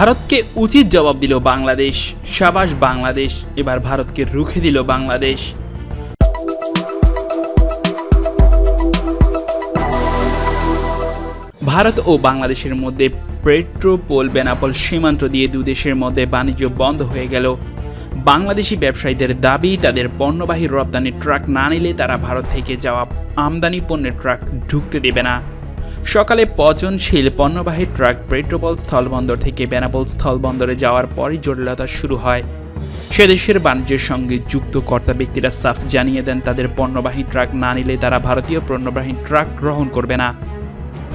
ভারতকে উচিত জবাব দিল বাংলাদেশ। সাবাস, বাংলাদেশ। এবার ভারতকে রুখে দিল বাংলাদেশ। ভারত ও বাংলাদেশের মধ্যে পেট্রোপোল, বেনাপোল সীমান্ত দিয়ে দুদেশের মধ্যে বাণিজ্য বন্ধ হয়ে গেল। বাংলাদেশি ব্যবসায়ীদের দাবি, তাদের পণ্যবাহী রপ্তানি ট্রাক না নিলে তারা ভারত থেকে যাওয়া আমদানি পণ্যের ট্রাক ঢুকতে দেবে না। সকালে পচনশীল পণ্যবাহী ট্রাক পেট্রোবল স্থলবন্দর থেকে বেনাপোল স্থলবন্দরে যাওয়ার পরই জটিলতা শুরু হয়। সে দেশের বাণিজ্যের সঙ্গে যুক্ত কর্তা ব্যক্তিরা সাফ জানিয়ে দেন, তাদের পণ্যবাহী ট্রাক না নিলে তারা ভারতীয় পণ্যবাহী ট্রাক গ্রহণ করবে না।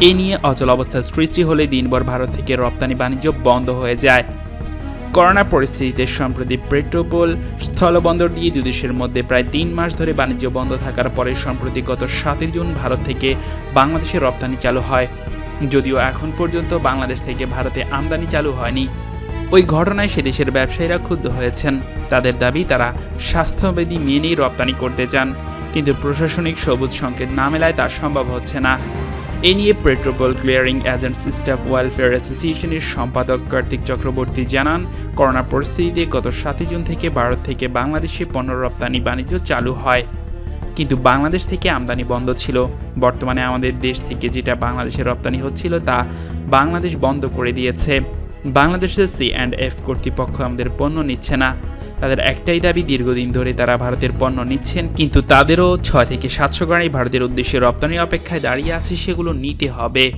এ নিয়ে অচল অবস্থার সৃষ্টি হলে দিনভর ভারত থেকে রপ্তানি বাণিজ্য বন্ধ হয়ে যায়। করোনা পরিস্থিতিতে সম্প্রতি পেট্রোপোল স্থলবন্দর দিয়ে দুদেশের মধ্যে প্রায় তিন মাস ধরে বাণিজ্য বন্ধ থাকার পরে সম্প্রতি গত সাতই জুন ভারত থেকে বাংলাদেশে রপ্তানি চালু হয়। যদিও এখন পর্যন্ত বাংলাদেশ থেকে ভারতে আমদানি চালু হয়নি। ওই ঘটনায় সে দেশের ব্যবসায়ীরা ক্ষুব্ধ হয়েছেন। তাদের দাবি, তারা স্বাস্থ্যবিধি মেনেই রপ্তানি করতে চান, কিন্তু প্রশাসনিক সবুজ সংকেত না মেলায় তা সম্ভব হচ্ছে না। এ নিয়ে Petrapole clearing agents staff welfare অ্যাসোসিয়েশনের সম্পাদক কার্তিক চক্রবর্তী জানান, করোনা পরিস্থিতিতে গত সাতই জুন থেকে ভারত থেকে বাংলাদেশে পণ্য রপ্তানি বাণিজ্য চালু হয়। কিন্তু বাংলাদেশ থেকে আমদানি বন্ধ ছিল। বর্তমানে আমাদের দেশ থেকে যেটা বাংলাদেশে রপ্তানি হচ্ছিল তা বাংলাদেশ বন্ধ করে দিয়েছে। বাংলাদেশের সি অ্যান্ড এফ কর্তৃপক্ষ আমাদের পণ্য নিচ্ছে না। তাদের একটাই দাবি, দীর্ঘদিন ধরে তারা ভারতের পণ্য নিচ্ছেন, কিন্তু তাদেরও ছয় থেকে সাতশো গাড়ি ভারতের উদ্দেশ্যে রপ্তানির অপেক্ষায় দাঁড়িয়ে আছে, সেগুলো নিতে হবে।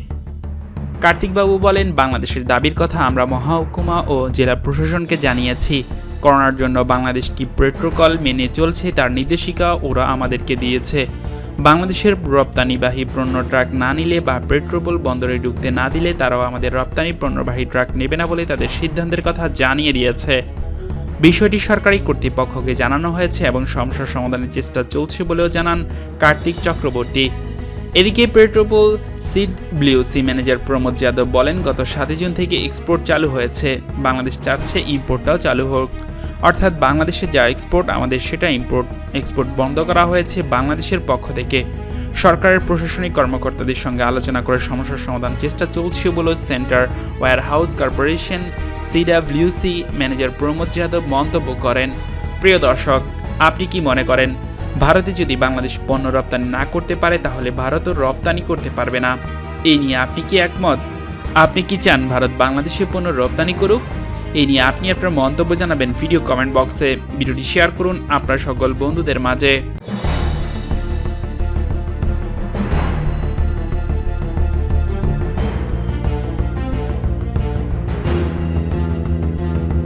কার্তিকবাবু বলেন, বাংলাদেশের দাবির কথা আমরা মহাকুমা ও জেলা প্রশাসনকে জানিয়েছি। করোনার জন্য বাংলাদেশ কি প্রোটোকল মেনে চলছে, তার নির্দেশিকা ওরা আমাদেরকে দিয়েছে। বাংলাদেশের রপ্তানিবাহী পণ্য ট্রাক না নিলে বা পেট্রোপোল বন্দরে ঢুকতে না দিলে তারাও আমাদের রপ্তানি পণ্যবাহী ট্রাক নেবে না বলে তাদের সিদ্ধান্তের কথা জানিয়ে দিয়েছে। বিষয়টি সরকারি কর্তৃপক্ষকে জানানো হয়েছে এবং সমস্যা সমাধানের চেষ্টা চলছে বলেও জানান কার্তিক চক্রবর্তী। এদিকে পেট্রোপোল সিড ব্লিউসি ম্যানেজার প্রমোদ যাদব বলেন, গত সাতই জুন থেকে এক্সপোর্ট চালু হয়েছে। বাংলাদেশ চাচ্ছে ইম্পোর্টটাও চালু হোক। অর্থাৎ বাংলাদেশে যা এক্সপোর্ট, আমাদের সেটা ইম্পোর্ট। এক্সপোর্ট বন্ধ করা হয়েছে বাংলাদেশের পক্ষ থেকে। সরকারের প্রশাসনিক কর্মকর্তাদের সঙ্গে আলোচনা করে সমস্যার সমাধান চেষ্টা চলছে বলে central warehouse corporation CWC manager Pramod Yadav মন্তব্য করেন। প্রিয় দর্শক, আপনি কি মনে করেন ভারতে যদি বাংলাদেশ পণ্য রপ্তানি না করতে পারে, তাহলে ভারতও রপ্তানি করতে পারবে না। এই নিয়ে আপনি কি একমত? আপনি কি চান ভারত বাংলাদেশে পণ্য রপ্তানি করুক? এই নিয়ে আপনি আপনার মন্তব্য জানাবেন ভিডিও কমেন্ট বক্সে। ভিডিওটি শেয়ার করুন আপনার সকল বন্ধুদের মাঝে।